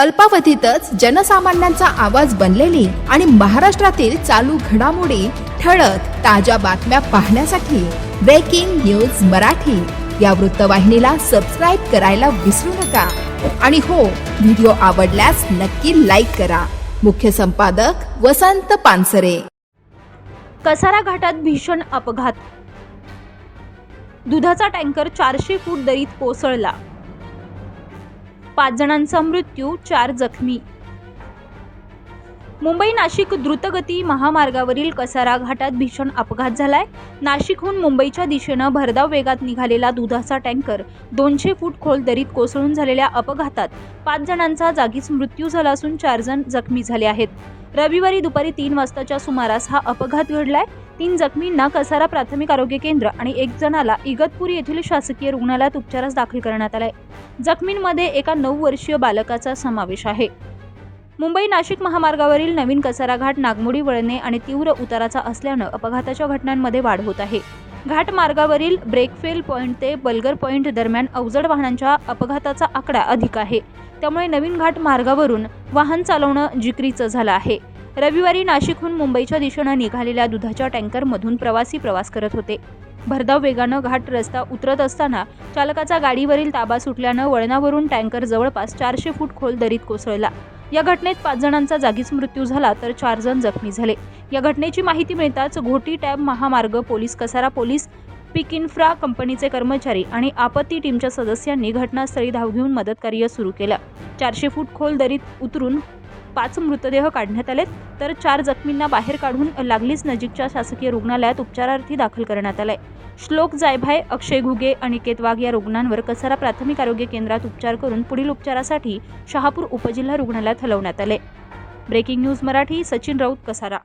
अल्पावधीतच जनसामान्यांचा आवाज बनलेली आणि महाराष्ट्रातील चालू घडामोडी ठळक ताज्या बातम्या पाहण्यासाठी ब्रेकिंग न्यूज मराठी. या वृत्तवाहिनीला सबस्क्राईब करायला विसरू नका. आणि हो व्हिडिओ आवडल्यास नक्की लाईक करा. मुख्य संपादक वसंत पानसरे. कसारा घाटात भीषण अपघात. दुधाचा टँकर चारशे फूट दरीत कोसळला. पाच जणांचा मृत्यू चार जखमी. मुंबई नाशिक द्रुतगती महामार्गावरील कसारा घाटात भीषण अपघात झालाय. नाशिकहून मुंबईच्या दिशेनं भरधाव वेगात निघालेला दुधाचा टँकर दोनशे फूट खोल दरीत कोसळून झालेल्या अपघातात पाच जणांचा जागीच मृत्यू झाला असून चार जण जखमी झाले आहेत. रविवारी दुपारी तीन वाजताच्या सुमारास हा अपघात घडलाय. तीन जखमींना कसारा प्राथमिक आरोग्य केंद्र आणि एक जणाला इगतपुरी येथील शासकीय रुग्णालयात उपचारास दाखल करण्यात आलाय. जखमींमध्ये एका नऊ वर्षीय बालकाचा समावेश आहे. मुंबई नाशिक महामार्गावरील नवीन कसारा घाट नागमोडी वळणे आणि तीव्र उताराचा असल्यानं अपघाताच्या घटनांमध्ये वाढ होत आहे. घाट मार्गावरील ब्रेकफेल पॉईंट ते बलगर पॉईंट दरम्यान अवजड वाहनांच्या अपघाताचा आकडा अधिक आहे. त्यामुळे नवीन घाट मार्गावरून वाहन चालवणं जिकरीचं झालं आहे. रविवारी नाशिकहून मुंबईच्या दिशेनं निघालेल्या दुधाच्या टँकरमधून प्रवासी प्रवास करत होते. भरधाव वेगानं घाट रस्ता उतरत असताना चालकाचा गाडीवरील ताबा सुटल्यानं वळणावरून टँकर जवळपास चारशे फूट खोल दरीत कोसळला. या घटनेत पाच जणांचा जागीच मृत्यू झाला तर चार जण जखमी झाले. या घटनेची माहिती मिळताच घोटी टॅब महामार्ग police Kasara police Pick Infra कंपनीचे कर्मचारी आणि आपत्ती टीमच्या सदस्यांनी घटनास्थळी धाव घेऊन मदतकार्य सुरू केलं. चारशे फूट खोल दरीत उतरून पाच मृतदेह काढण्यात आलेत. तर चार जखमींना बाहेर काढून लागलीच नजीकच्या शासकीय रुग्णालयात उपचारार्थी दाखल करण्यात आलाय. श्लोक जायभाय अक्षय घुगे अनिकेत वाघ या रुग्णांवर कसारा प्राथमिक आरोग्य केंद्रात उपचार करून पुढील उपचारासाठी शहापूर उपजिल्हा रुग्णालयात हलवण्यात आले ब्रेकिंग न्यूज मराठी सचिन राऊत कसारा.